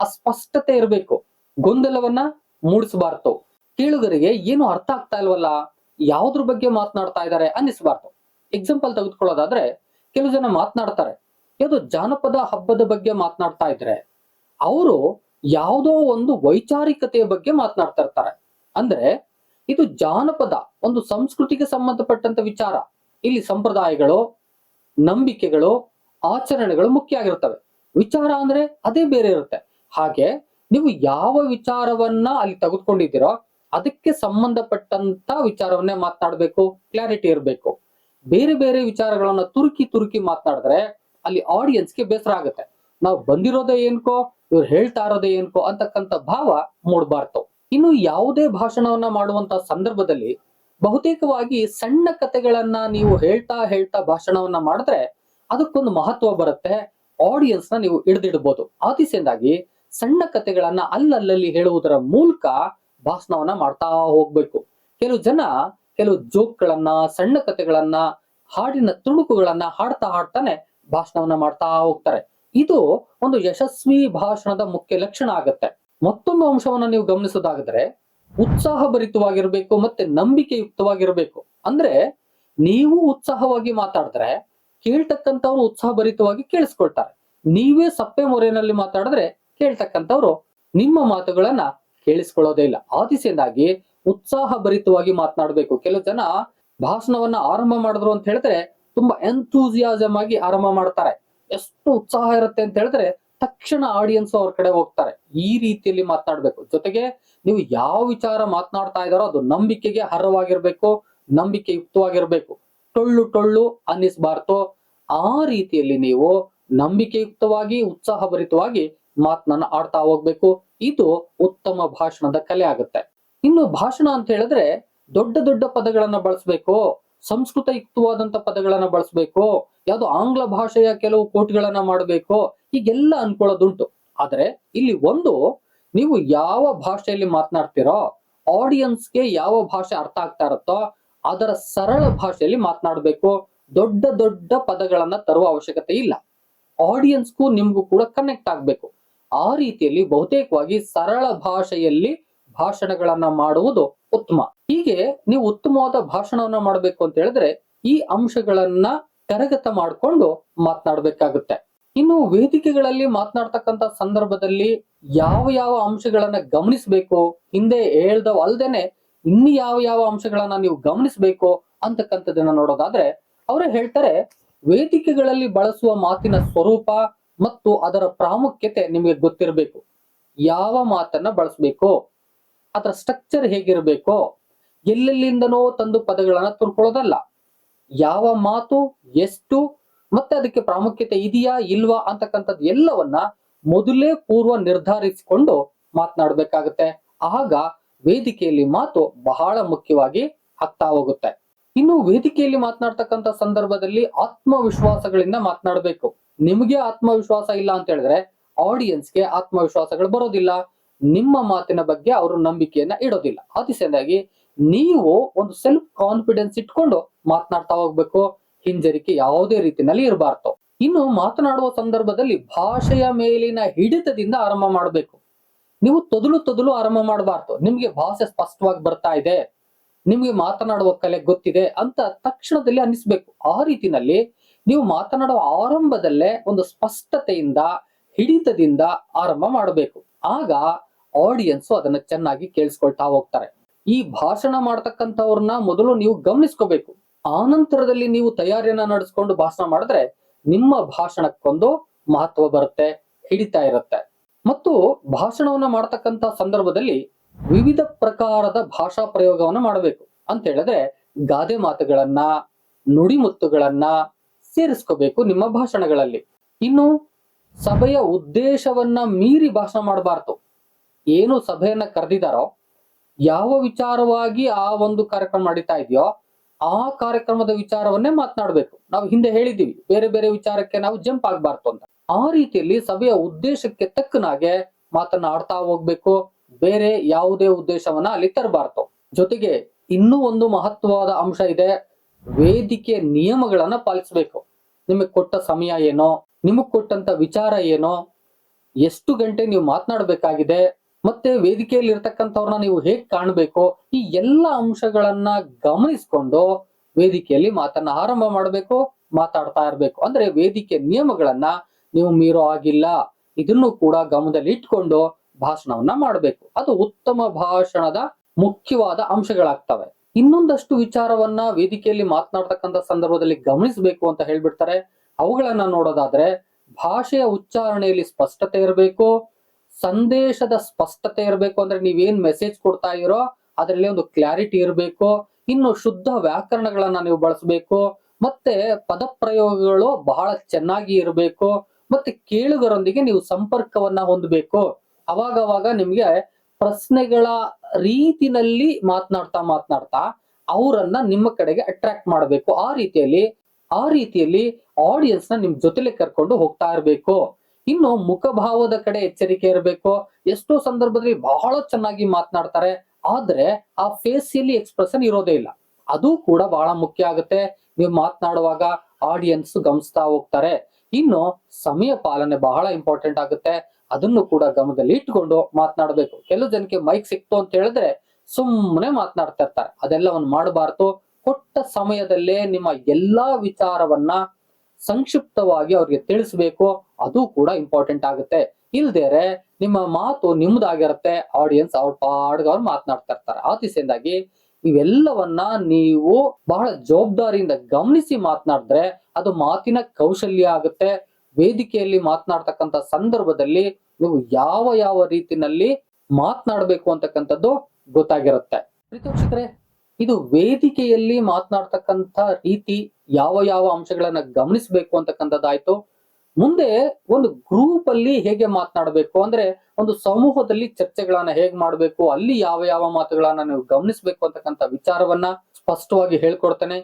ಆ ಸ್ಪಷ್ಟತೆ ಇರಬೇಕು. ಗೊಂದಲವನ್ನ ಮೂಡಿಸಬಾರ್ದು. ಕೇಳುಗರಿಗೆ ಏನು ಅರ್ಥ ಆಗ್ತಾ ಇಲ್ವಲ್ಲ, ಯಾವ್ದ್ರ ಬಗ್ಗೆ ಮಾತನಾಡ್ತಾ ಇದ್ದಾರೆ ಅನ್ನಿಸಬಾರ್ದು. ಎಕ್ಸಾಂಪಲ್ ತೆಗೆದುಕೊಳ್ಳೋದಾದ್ರೆ, ಕೆಲವು ಜನ ಮಾತನಾಡ್ತಾರೆ. ಯಾವುದೋ ಜಾನಪದ ಹಬ್ಬದ ಬಗ್ಗೆ ಮಾತನಾಡ್ತಾ ಇದ್ರೆ, ಅವರು ಯಾವುದೋ ಒಂದು ವೈಚಾರಿಕತೆಯ ಬಗ್ಗೆ ಮಾತನಾಡ್ತಾ ಇರ್ತಾರೆ. ಅಂದ್ರೆ ಇದು ಜಾನಪದ, ಒಂದು ಸಂಸ್ಕೃತಿಗೆ ಸಂಬಂಧಪಟ್ಟಂತ ವಿಚಾರ. ಇಲ್ಲಿ ಸಂಪ್ರದಾಯಗಳು, ನಂಬಿಕೆಗಳು, ಆಚರಣೆಗಳು ಮುಖ್ಯ ಆಗಿರ್ತವೆ. ವಿಚಾರ ಅಂದ್ರೆ ಅದೇ ಬೇರೆ ಇರುತ್ತೆ. ಹಾಗೆ ನೀವು ಯಾವ ವಿಚಾರವನ್ನ ಅಲ್ಲಿ ತೆಗೆದುಕೊಂಡಿದ್ದೀರೋ ಅದಕ್ಕೆ ಸಂಬಂಧಪಟ್ಟಂತ ವಿಚಾರವನ್ನೇ ಮಾತನಾಡಬೇಕು ಕ್ಲಾರಿಟಿ ಇರಬೇಕು. ಬೇರೆ ಬೇರೆ ವಿಚಾರಗಳನ್ನ ತುರುಕಿ ತುರುಕಿ ಮಾತನಾಡಿದ್ರೆ ಅಲ್ಲಿ ಆಡಿಯನ್ಸ್ಗೆ ಬೇಸರ ಆಗುತ್ತೆ. ನಾವು ಬಂದಿರೋದೇ ಏನ್ಕೋ, ಇವ್ರು ಹೇಳ್ತಾ ಇರೋದೇ ಏನ್ಕೋ ಅಂತಕ್ಕಂಥ ಭಾವ ಮೂಡಬಾರ್ದು. ಇನ್ನು ಯಾವುದೇ ಭಾಷಣವನ್ನ ಮಾಡುವಂತ ಸಂದರ್ಭದಲ್ಲಿ ಬಹುತೇಕವಾಗಿ ಸಣ್ಣ ಕಥೆಗಳನ್ನ ನೀವು ಹೇಳ್ತಾ ಹೇಳ್ತಾ ಭಾಷಣವನ್ನ ಮಾಡಿದ್ರೆ ಅದಕ್ಕೊಂದು ಮಹತ್ವ ಬರುತ್ತೆ. ಆಡಿಯನ್ಸ್ನ ನೀವು ಹಿಡಿದಿಡ್ಬೋದು. ದಿಸೆಯಿಂದಾಗಿ ಸಣ್ಣ ಕಥೆಗಳನ್ನ ಅಲ್ಲಲ್ಲಿ ಹೇಳುವುದರ ಮೂಲಕ ಭಾಷಣವನ್ನ ಮಾಡ್ತಾ ಹೋಗ್ಬೇಕು. ಕೆಲವು ಜನ ಕೆಲವು ಜೋಕ್ಗಳನ್ನ ಸಣ್ಣ ಕಥೆಗಳನ್ನ ಹಾಡಿನ ತುಣುಕುಗಳನ್ನ ಹಾಡ್ತಾ ಹಾಡ್ತಾನೆ ಭಾಷಣವನ್ನ ಮಾಡ್ತಾ ಹೋಗ್ತಾರೆ. ಇದು ಒಂದು ಯಶಸ್ವಿ ಭಾಷಣದ ಮುಖ್ಯ ಲಕ್ಷಣ ಆಗತ್ತೆ. ಮತ್ತೊಂದು ಅಂಶವನ್ನ ನೀವು ಗಮನಿಸೋದಾಗಿದ್ರೆ ಉತ್ಸಾಹ ಭರಿತವಾಗಿರ್ಬೇಕು ಮತ್ತೆ ನಂಬಿಕೆ ಯುಕ್ತವಾಗಿರ್ಬೇಕು ಅಂದ್ರೆ, ನೀವು ಉತ್ಸಾಹವಾಗಿ ಮಾತಾಡಿದ್ರೆ, ಕೇಳ್ತಕ್ಕಂಥವ್ರು ಉತ್ಸಾಹಭರಿತವಾಗಿ ಕೇಳಿಸ್ಕೊಳ್ತಾರೆ. ನೀವೇ ಸಪ್ಪೆ ಮೊರೆನಲ್ಲಿ ಮಾತಾಡಿದ್ರೆ ಕೇಳ್ತಕ್ಕಂಥವ್ರು ನಿಮ್ಮ ಮಾತುಗಳನ್ನ ಕೇಳಿಸ್ಕೊಳ್ಳೋದೇ ಇಲ್ಲ. ಆದಿಸೆಂದಾಗಿ ಉತ್ಸಾಹಭರಿತವಾಗಿ ಮಾತನಾಡಬೇಕು. ಕೆಲವು ಜನ ಭಾಷಣವನ್ನ ಆರಂಭ ಮಾಡಿದ್ರು ಅಂತ ಹೇಳಿದ್ರೆ ತುಂಬಾ ಎಂಥೂಸಿಯಾಸಮ್ ಆಗಿ ಆರಂಭ ಮಾಡ್ತಾರೆ. ಎಷ್ಟು ಉತ್ಸಾಹ ಇರುತ್ತೆ ಅಂತ ಹೇಳಿದ್ರೆ ತಕ್ಷಣ ಆಡಿಯನ್ಸ್ ಅವ್ರ ಕಡೆ ಹೋಗ್ತಾರೆ. ಈ ರೀತಿಯಲ್ಲಿ ಮಾತನಾಡ್ಬೇಕು. ಜೊತೆಗೆ ನೀವು ಯಾವ ವಿಚಾರ ಮಾತನಾಡ್ತಾ ಇದಾರೋ ಅದು ನಂಬಿಕೆಗೆ ಹರವಾಗಿರ್ಬೇಕು ನಂಬಿಕೆ ಯುಕ್ತವಾಗಿರ್ಬೇಕು ಟೊಳ್ಳು ಟೊಳ್ಳು ಅನ್ನಿಸ್ಬಾರ್ದು. ಆ ರೀತಿಯಲ್ಲಿ ನೀವು ನಂಬಿಕೆಯುಕ್ತವಾಗಿ, ಉತ್ಸಾಹಭರಿತವಾಗಿ ಮಾತನ್ನ ಆಡ್ತಾ ಹೋಗ್ಬೇಕು. ಇದು ಉತ್ತಮ ಭಾಷಣದ ಕಲೆ ಆಗುತ್ತೆ. ಇನ್ನು ಭಾಷಣ ಅಂತ ಹೇಳಿದ್ರೆ ದೊಡ್ಡ ದೊಡ್ಡ ಪದಗಳನ್ನ ಬಳಸಬೇಕು. ಸಂಸ್ಕೃತ ಯುಕ್ತವಾದಂತ ಪದಗಳನ್ನ ಬಳಸಬೇಕು, ಯಾವುದು ಆಂಗ್ಲ ಭಾಷೆಯ ಕೆಲವು ಕೋಟ್ಗಳನ್ನ ಮಾಡಬೇಕು, ಹೀಗೆಲ್ಲ ಅನ್ಕೊಳ್ಳೋದುಂಟು. ಆದ್ರೆ ಇಲ್ಲಿ ಒಂದು, ನೀವು ಯಾವ ಭಾಷೆಯಲ್ಲಿ ಮಾತನಾಡ್ತಿರೋ ಆಡಿಯನ್ಸ್ಗೆ ಯಾವ ಭಾಷೆ ಅರ್ಥ ಆಗ್ತಾ ಇರುತ್ತೋ, ಅದರ ಸರಳ ಭಾಷೆಯಲ್ಲಿ ಮಾತನಾಡಬೇಕು. ದೊಡ್ಡ ದೊಡ್ಡ ಪದಗಳನ್ನ ತರುವ ಅವಶ್ಯಕತೆ ಇಲ್ಲ. ಆಡಿಯನ್ಸ್ಗೂ ನಿಮ್ಗೂ ಕೂಡ ಕನೆಕ್ಟ್ ಆಗ್ಬೇಕು. ಆ ರೀತಿಯಲ್ಲಿ ಬಹುತೇಕವಾಗಿ ಸರಳ ಭಾಷೆಯಲ್ಲಿ ಭಾಷಣಗಳನ್ನ ಮಾಡುವುದು ಉತ್ತಮ. ಹೀಗೆ ನೀವು ಉತ್ತಮವಾದ ಭಾಷಣವನ್ನ ಮಾಡಬೇಕು ಅಂತ ಹೇಳಿದ್ರೆ ಈ ಅಂಶಗಳನ್ನ ಕರಗತ ಮಾಡಿಕೊಂಡು ಮಾತನಾಡಬೇಕಾಗುತ್ತೆ. ಇನ್ನು ವೇದಿಕೆಗಳಲ್ಲಿ ಮಾತನಾಡ್ತಕ್ಕಂಥ ಸಂದರ್ಭದಲ್ಲಿ ಯಾವ ಯಾವ ಅಂಶಗಳನ್ನ ಗಮನಿಸಬೇಕು, ಹಿಂದೆ ಹೇಳ್ದವ್ ಅಲ್ದೇನೆ ಇನ್ನು ಯಾವ ಯಾವ ಅಂಶಗಳನ್ನ ನೀವು ಗಮನಿಸಬೇಕು ಅಂತಕ್ಕಂಥದ್ದನ್ನ ನೋಡೋದಾದ್ರೆ, ಅವರು ಹೇಳ್ತಾರೆ, ವೇದಿಕೆಗಳಲ್ಲಿ ಬಳಸುವ ಮಾತಿನ ಸ್ವರೂಪ ಮತ್ತು ಅದರ ಪ್ರಾಮುಖ್ಯತೆ ನಿಮಗೆ ಗೊತ್ತಿರಬೇಕು. ಯಾವ ಮಾತನ್ನ ಬಳಸಬೇಕು, ಅದರ ಸ್ಟ್ರಕ್ಚರ್ ಹೇಗಿರಬೇಕು ಎಲ್ಲೆಲ್ಲಿಂದನೋ ತಂದು ಪದಗಳನ್ನ ತುರ್ಕೊಳ್ಳೋದಲ್ಲ. ಯಾವ ಮಾತು, ಎಷ್ಟು, ಮತ್ತೆ ಅದಕ್ಕೆ ಪ್ರಾಮುಖ್ಯತೆ ಇದೆಯಾ, ಇಲ್ವಾ ಅಂತಕ್ಕಂಥದ್ದು ಎಲ್ಲವನ್ನ ಮೊದಲೇ ಪೂರ್ವ ನಿರ್ಧರಿಸಿಕೊಂಡು ಮಾತನಾಡಬೇಕಾಗುತ್ತೆ. ಆಗ ವೇದಿಕೆಯಲ್ಲಿ ಮಾತು ಬಹಳ ಮುಖ್ಯವಾಗಿ ಆಗ್ತಾ ಹೋಗುತ್ತೆ. ಇನ್ನು ವೇದಿಕೆಯಲ್ಲಿ ಮಾತನಾಡ್ತಕ್ಕಂಥ ಸಂದರ್ಭದಲ್ಲಿ ಆತ್ಮವಿಶ್ವಾಸಗಳಿಂದ ಮಾತನಾಡಬೇಕು. ನಿಮಗೆ ಆತ್ಮವಿಶ್ವಾಸ ಇಲ್ಲ ಅಂತ ಹೇಳಿದ್ರೆ ಆಡಿಯನ್ಸ್ಗೆ ಆತ್ಮವಿಶ್ವಾಸಗಳು ಬರೋದಿಲ್ಲ. ನಿಮ್ಮ ಮಾತಿನ ಬಗ್ಗೆ ಅವರು ನಂಬಿಕೆಯನ್ನ ಇಡೋದಿಲ್ಲ. ಅತಿಶಯದಾಗಿ ನೀವು ಒಂದು ಸೆಲ್ಫ್ ಕಾನ್ಫಿಡೆನ್ಸ್ ಇಟ್ಕೊಂಡು ಮಾತನಾಡ್ತಾ ಹೋಗ್ಬೇಕು, ಹಿಂಜರಿಕೆ ಯಾವುದೇ ರೀತಿಯಲ್ಲಿ ಇರಬಾರ್ದು. ಇನ್ನು ಮಾತನಾಡುವ ಸಂದರ್ಭದಲ್ಲಿ ಭಾಷೆಯ ಮೇಲಿನ ಹಿಡಿತದಿಂದ ಆರಂಭ ಮಾಡಬೇಕು. ನೀವು ತೊದಲು ತೊದಲು ಆರಂಭ ಮಾಡಬಾರ್ದು. ನಿಮ್ಗೆ ಭಾಷೆ ಸ್ಪಷ್ಟವಾಗಿ ಬರ್ತಾ ಇದೆ, ನಿಮ್ಗೆ ಮಾತನಾಡುವ ಕಲೆ ಗೊತ್ತಿದೆ ಅಂತ ತಕ್ಷಣದಲ್ಲಿ ಅನ್ನಿಸ್ಬೇಕು. ಆ ರೀತಿನಲ್ಲಿ ನೀವು ಮಾತನಾಡುವ ಆರಂಭದಲ್ಲೇ ಒಂದು ಸ್ಪಷ್ಟತೆಯಿಂದ, ಹಿಡಿತದಿಂದ ಆರಂಭ ಮಾಡಬೇಕು. ಆಗ ಆಡಿಯನ್ಸು ಅದನ್ನ ಚೆನ್ನಾಗಿ ಕೇಳಿಸ್ಕೊಳ್ತಾ ಹೋಗ್ತಾರೆ. ಈ ಭಾಷಣ ಮಾಡ್ತಕ್ಕಂಥವ್ರನ್ನ ಮೊದಲು ನೀವು ಗಮನಿಸ್ಕೋಬೇಕು. ಆನಂತರದಲ್ಲಿ ನೀವು ತಯಾರಿಯನ್ನ ನಡೆಸ್ಕೊಂಡು ಭಾಷಣ ಮಾಡಿದ್ರೆ ನಿಮ್ಮ ಭಾಷಣಕ್ಕೊಂದು ಮಹತ್ವ ಬರುತ್ತೆ, ಹಿಡಿತಾ ಇರುತ್ತೆ. ಮತ್ತು ಭಾಷಣವನ್ನ ಮಾಡ್ತಕ್ಕಂಥ ಸಂದರ್ಭದಲ್ಲಿ ವಿವಿಧ ಪ್ರಕಾರದ ಭಾಷಾ ಪ್ರಯೋಗವನ್ನ ಮಾಡಬೇಕು. ಅಂತ ಹೇಳಿದ್ರೆ ಗಾದೆ ಮಾತುಗಳನ್ನ ನುಡಿಮುತ್ತುಗಳನ್ನ ಸೇರಿಸ್ಕೋಬೇಕು ನಿಮ್ಮ ಭಾಷಣಗಳಲ್ಲಿ. ಇನ್ನು ಸಭೆಯ ಉದ್ದೇಶವನ್ನ ಮೀರಿ ಭಾಷಣ ಮಾಡಬಾರ್ದು. ಏನು ಸಭೆಯನ್ನ ಕರೆದಿದಾರೋ ಯಾವ ವಿಚಾರವಾಗಿ ಆ ಒಂದು ಕಾರ್ಯಕ್ರಮ ನಡೀತಾ ಇದೆಯೋ ಆ ಕಾರ್ಯಕ್ರಮದ ವಿಚಾರವನ್ನೇ ಮಾತನಾಡಬೇಕು. ನಾವು ಹಿಂದೆ ಹೇಳಿದ್ದೀವಿ, ಬೇರೆ ಬೇರೆ ವಿಚಾರಕ್ಕೆ ನಾವು ಜಂಪ್ ಆಗ್ಬಾರ್ದು ಅಂತ. ಆ ರೀತಿಯಲ್ಲಿ ಸಭೆಯ ಉದ್ದೇಶಕ್ಕೆ ತಕ್ಕನಾಗೆ ಮಾತನಾಡ್ತಾ ಹೋಗ್ಬೇಕು, ಬೇರೆ ಯಾವುದೇ ಉದ್ದೇಶವನ್ನ ಅಲ್ಲಿ ತರಬಾರ್ದು. ಜೊತೆಗೆ ಇನ್ನೂ ಒಂದು ಮಹತ್ವವಾದ ಅಂಶ ಇದೆ, ವೇದಿಕೆ ನಿಯಮಗಳನ್ನ ಪಾಲಿಸಬೇಕು. ನಿಮಗೆ ಕೊಟ್ಟ ಸಮಯ ಏನೋ, ನಿಮಗ್ ಕೊಟ್ಟಂತ ವಿಚಾರ ಏನೋ, ಎಷ್ಟು ಗಂಟೆ ನೀವು ಮಾತನಾಡಬೇಕಾಗಿದೆ ಮತ್ತೆ ವೇದಿಕೆಯಲ್ಲಿ ಇರ್ತಕ್ಕಂಥವ್ರನ್ನ ನೀವು ಹೇಗ್ ಕಾಣಬೇಕು ಈ ಎಲ್ಲ ಅಂಶಗಳನ್ನ ಗಮನಿಸ್ಕೊಂಡು ವೇದಿಕೆಯಲ್ಲಿ ಮಾತನ್ನ ಆರಂಭ ಮಾಡಬೇಕು, ಮಾತಾಡ್ತಾ ಇರಬೇಕು. ಅಂದ್ರೆ ವೇದಿಕೆ ನಿಯಮಗಳನ್ನ ನೀವು ಮೀರೋ ಆಗಿಲ್ಲ ಇದನ್ನು ಕೂಡ ಗಮನದಲ್ಲಿ ಇಟ್ಕೊಂಡು ಭಾಷಣವನ್ನ ಮಾಡಬೇಕು. ಅದು ಉತ್ತಮ ಭಾಷಣದ ಮುಖ್ಯವಾದ ಅಂಶಗಳಾಗ್ತವೆ. ಇನ್ನೊಂದಷ್ಟು ವಿಚಾರವನ್ನ ವೇದಿಕೆಯಲ್ಲಿ ಮಾತನಾಡ್ತಕ್ಕಂಥ ಸಂದರ್ಭದಲ್ಲಿ ಗಮನಿಸಬೇಕು ಅಂತ ಹೇಳ್ಬಿಡ್ತಾರೆ. ಅವುಗಳನ್ನ ನೋಡೋದಾದ್ರೆ ಭಾಷೆಯ ಉಚ್ಚಾರಣೆಯಲ್ಲಿ ಸ್ಪಷ್ಟತೆ ಇರಬೇಕು ಸಂದೇಶದ ಸ್ಪಷ್ಟತೆ ಇರಬೇಕು ಅಂದ್ರೆ ನೀವೇನ್ ಮೆಸೇಜ್ ಕೊಡ್ತಾ ಇರೋ ಅದರಲ್ಲಿ ಒಂದು ಕ್ಲಾರಿಟಿ ಇರಬೇಕು. ಇನ್ನು ಶುದ್ಧ ವ್ಯಾಕರಣಗಳನ್ನ ನೀವು ಬಳಸಬೇಕು. ಮತ್ತೆ ಪದಪ್ರಯೋಗಗಳು ಬಹಳ ಚೆನ್ನಾಗಿ ಇರಬೇಕು. ಮತ್ತೆ ಕೇಳುಗರೊಂದಿಗೆ ನೀವು ಸಂಪರ್ಕವನ್ನ ಹೊಂದಬೇಕು. ಅವಾಗವಾಗ ನಿಮ್ಗೆ ಪ್ರಶ್ನೆಗಳ ರೀತಿನಲ್ಲಿ ಮಾತನಾಡ್ತಾ ಮಾತನಾಡ್ತಾ ಅವರನ್ನ ನಿಮ್ಮ ಕಡೆಗೆ ಅಟ್ರಾಕ್ಟ್ ಮಾಡಬೇಕು. ಆ ರೀತಿಯಲ್ಲಿ ಆ ರೀತಿಯಲ್ಲಿ ಆಡಿಯನ್ಸ್ನ ನಿಮ್ ಜೊತೆಲೆ ಕರ್ಕೊಂಡು ಹೋಗ್ತಾ ಇರಬೇಕು. ಇನ್ನು ಮುಖಭಾವದ ಕಡೆ ಎಚ್ಚರಿಕೆ ಇರಬೇಕು. ಎಷ್ಟೋ ಸಂದರ್ಭದಲ್ಲಿ ಬಹಳ ಚೆನ್ನಾಗಿ ಮಾತನಾಡ್ತಾರೆ. ಆದ್ರೆ ಆ ಫೇಸಿಯಲ್ಲಿ ಎಕ್ಸ್ಪ್ರೆಷನ್ ಇರೋದೇ ಇಲ್ಲ. ಅದು ಕೂಡ ಬಹಳ ಮುಖ್ಯ ಆಗುತ್ತೆ. ನೀವು ಮಾತನಾಡುವಾಗ ಆಡಿಯನ್ಸ್ ಗಮನಿಸ್ತಾ ಹೋಗ್ತಾರೆ. ಇನ್ನು ಸಮಯ ಪಾಲನೆ ಬಹಳ ಇಂಪಾರ್ಟೆಂಟ್ ಆಗುತ್ತೆ. ಅದನ್ನು ಕೂಡ ಗಮನದಲ್ಲಿ ಇಟ್ಕೊಂಡು ಮಾತನಾಡಬೇಕು. ಕೆಲವು ಜನಕ್ಕೆ ಮೈಕ್ ಸಿಕ್ತು ಅಂತ ಹೇಳಿದ್ರೆ ಸುಮ್ಮನೆ ಮಾತನಾಡ್ತಾ ಇರ್ತಾರೆ. ಅದೆಲ್ಲವನ್ನು ಮಾಡಬಾರ್ದು. ಕೊಟ್ಟ ಸಮಯದಲ್ಲೇ ನಿಮ್ಮ ಎಲ್ಲಾ ವಿಚಾರವನ್ನ ಸಂಕ್ಷಿಪ್ತವಾಗಿ ಅವ್ರಿಗೆ ತಿಳಿಸ್ಬೇಕು, ಅದು ಕೂಡ ಇಂಪಾರ್ಟೆಂಟ್ ಆಗುತ್ತೆ. ಇಲ್ದೇರೆ ನಿಮ್ಮ ಮಾತು ನಿಮ್ದಾಗಿರುತ್ತೆ ಆಡಿಯನ್ಸ್ ಅವ್ರ ಪಾಡ್ಗ ಅವ್ರು ಮಾತನಾಡ್ತಾ ಇರ್ತಾರೆ. ಆ ದಿಸೆಯಿಂದಾಗಿ ಇವೆಲ್ಲವನ್ನ ನೀವು ಬಹಳ ಜವಾಬ್ದಾರಿಯಿಂದ ಗಮನಿಸಿ ಮಾತನಾಡಿದ್ರೆ ಅದು ಮಾತಿನ ಕೌಶಲ್ಯ ಆಗುತ್ತೆ. ವೇದಿಕೆಯಲ್ಲಿ ಮಾತನಾಡ್ತಕ್ಕಂಥ ಸಂದರ್ಭದಲ್ಲಿ ನೀವು ಯಾವ ಯಾವ ರೀತಿನಲ್ಲಿ ಮಾತನಾಡಬೇಕು ಅಂತಕ್ಕಂಥದ್ದು ಗೊತ್ತಾಗಿರುತ್ತೆ. ಪ್ರೀತೋಕ್ಷಕರೇ ಇದು ವೇದಿಕೆಯಲ್ಲಿ ಮಾತನಾಡ್ತಕ್ಕಂಥ ರೀತಿ ಯಾವ ಯಾವ ಅಂಶಗಳನ್ನ ಗಮನಿಸಬೇಕು ಅಂತಕ್ಕಂಥದ್ದಾಯ್ತು. ಮುಂದೆ ಒಂದು ಗ್ರೂಪ್ ಅಲ್ಲಿ ಹೇಗೆ ಮಾತನಾಡಬೇಕು ಅಂದ್ರೆ ಒಂದು ಸಮೂಹದಲ್ಲಿ ಚರ್ಚೆಗಳನ್ನ ಹೇಗ್ ಮಾಡಬೇಕು, ಅಲ್ಲಿ ಯಾವ ಯಾವ ಮಾತುಗಳನ್ನ ನೀವು ಗಮನಿಸಬೇಕು ಅಂತಕ್ಕಂಥ ವಿಚಾರವನ್ನ ಸ್ಪಷ್ಟವಾಗಿ ಹೇಳ್ಕೊಡ್ತೇನೆ.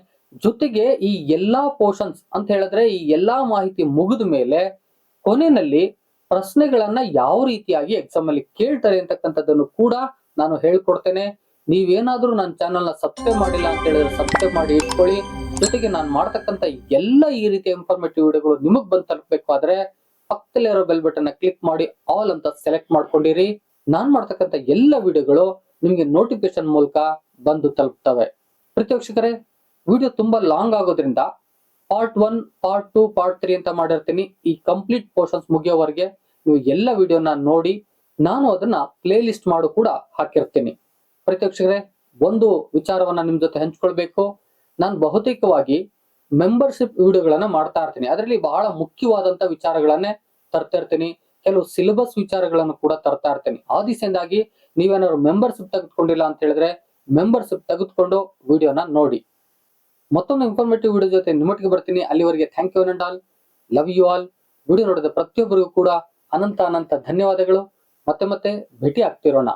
ಜೊತೆಗೆ ಈ ಎಲ್ಲಾ ಪೋರ್ಷನ್ಸ್ ಅಂತ ಹೇಳಿದ್ರೆ ಈ ಎಲ್ಲಾ ಮಾಹಿತಿ ಮುಗಿದ ಮೇಲೆ ಕೊನೆಯಲ್ಲಿ ಪ್ರಶ್ನೆಗಳನ್ನ ಯಾವ ರೀತಿಯಾಗಿ ಎಕ್ಸಾಮ್ ಅಲ್ಲಿ ಕೇಳ್ತಾರೆ ಅಂತಕ್ಕಂಥದ್ದನ್ನು ಕೂಡ ನಾನು ಹೇಳ್ಕೊಡ್ತೇನೆ. ನೀವೇನಾದ್ರೂ ನನ್ನ ಚಾನಲ್ನ ಸಬ್ಸ್ಕ್ರೈಬ್ ಮಾಡಿಲ್ಲ ಅಂತ ಹೇಳಿದ್ರೆ ಸಬ್ಸ್ಕ್ರೈಬ್ ಮಾಡಿ ಇಟ್ಕೊಳ್ಳಿ. ಜೊತೆಗೆ ನಾನು ಮಾಡ್ತಕ್ಕಂಥ ಎಲ್ಲ ಈ ರೀತಿಯ ಇನ್ಫಾರ್ಮೇಟಿವ್ ವಿಡಿಯೋಗಳು ನಿಮಗ್ ಬಂದು ತಲುಪಬೇಕಾದ್ರೆ ಪಕ್ಕದಲ್ಲೇ ಇರೋ ಬೆಲ್ ಬಟನ್ ಕ್ಲಿಕ್ ಮಾಡಿ ಆಲ್ ಅಂತ ಸೆಲೆಕ್ಟ್ ಮಾಡ್ಕೊಂಡಿರಿ. ನಾನ್ ಮಾಡ್ತಕ್ಕಂಥ ಎಲ್ಲ ವಿಡಿಯೋಗಳು ನಿಮ್ಗೆ ನೋಟಿಫಿಕೇಶನ್ ಮೂಲಕ ಬಂದು ತಲುಪ್ತವೆ. ಪ್ರತಿವೀಕ್ಷಕರೇ ವಿಡಿಯೋ ತುಂಬಾ ಲಾಂಗ್ ಆಗೋದ್ರಿಂದ part one part two part three ಅಂತ ಮಾಡಿರ್ತೀನಿ. ಈ ಕಂಪ್ಲೀಟ್ ಪೋರ್ಷನ್ಸ್ ಮುಗಿಯೋವರೆಗೆ ನೀವು ಎಲ್ಲ ವಿಡಿಯೋನ ನೋಡಿ ನಾನು ಅದನ್ನ ಪ್ಲೇ ಲಿಸ್ಟ್ ಮಾಡು ಕೂಡ ಹಾಕಿರ್ತೀನಿ. ಪ್ರತ್ಯಕ್ಷರೇ ಒಂದು ವಿಚಾರವನ್ನ ನಿಮ್ ಜೊತೆ ಹಂಚ್ಕೊಳ್ಬೇಕು. ನಾನು ಬಹುತೇಕವಾಗಿ ಮೆಂಬರ್ಶಿಪ್ ವಿಡಿಯೋಗಳನ್ನ ಮಾಡ್ತಾ ಇರ್ತೀನಿ. ಅದರಲ್ಲಿ ಬಹಳ ಮುಖ್ಯವಾದಂತ ವಿಚಾರಗಳನ್ನೇ ತರ್ತಾ ಇರ್ತೀನಿ. ಕೆಲವು ಸಿಲೆಬಸ್ ವಿಚಾರಗಳನ್ನು ಕೂಡ ತರ್ತಾ ಇರ್ತೀನಿ. ಆ ದಿಸೆಯಿಂದಾಗಿ ನೀವೇನಾದ್ರು ಮೆಂಬರ್ಶಿಪ್ ತೆಗೆದುಕೊಂಡಿಲ್ಲ ಅಂತ ಹೇಳಿದ್ರೆ ಮೆಂಬರ್ಶಿಪ್ ತೆಗೆದುಕೊಂಡು ವಿಡಿಯೋನ ನೋಡಿ. ಮತ್ತೊಂದು ಇನ್ಫಾರ್ಮೇಟಿವ್ ವಿಡಿಯೋ ಜೊತೆ ನಿಮ್ಮೊಟ್ಟಿಗೆ ಬರ್ತೀನಿ. ಅಲ್ಲಿವರೆಗೆ thank you and all love you all video ನೋಡಿದ ಪ್ರತಿಯೊಬ್ಬರಿಗೂ ಕೂಡ ಅನಂತ ಅನಂತ ಧನ್ಯವಾದಗಳು. ಮತ್ತೆ ಮತ್ತೆ ಭೇಟಿ ಆಗ್ತಿರೋಣ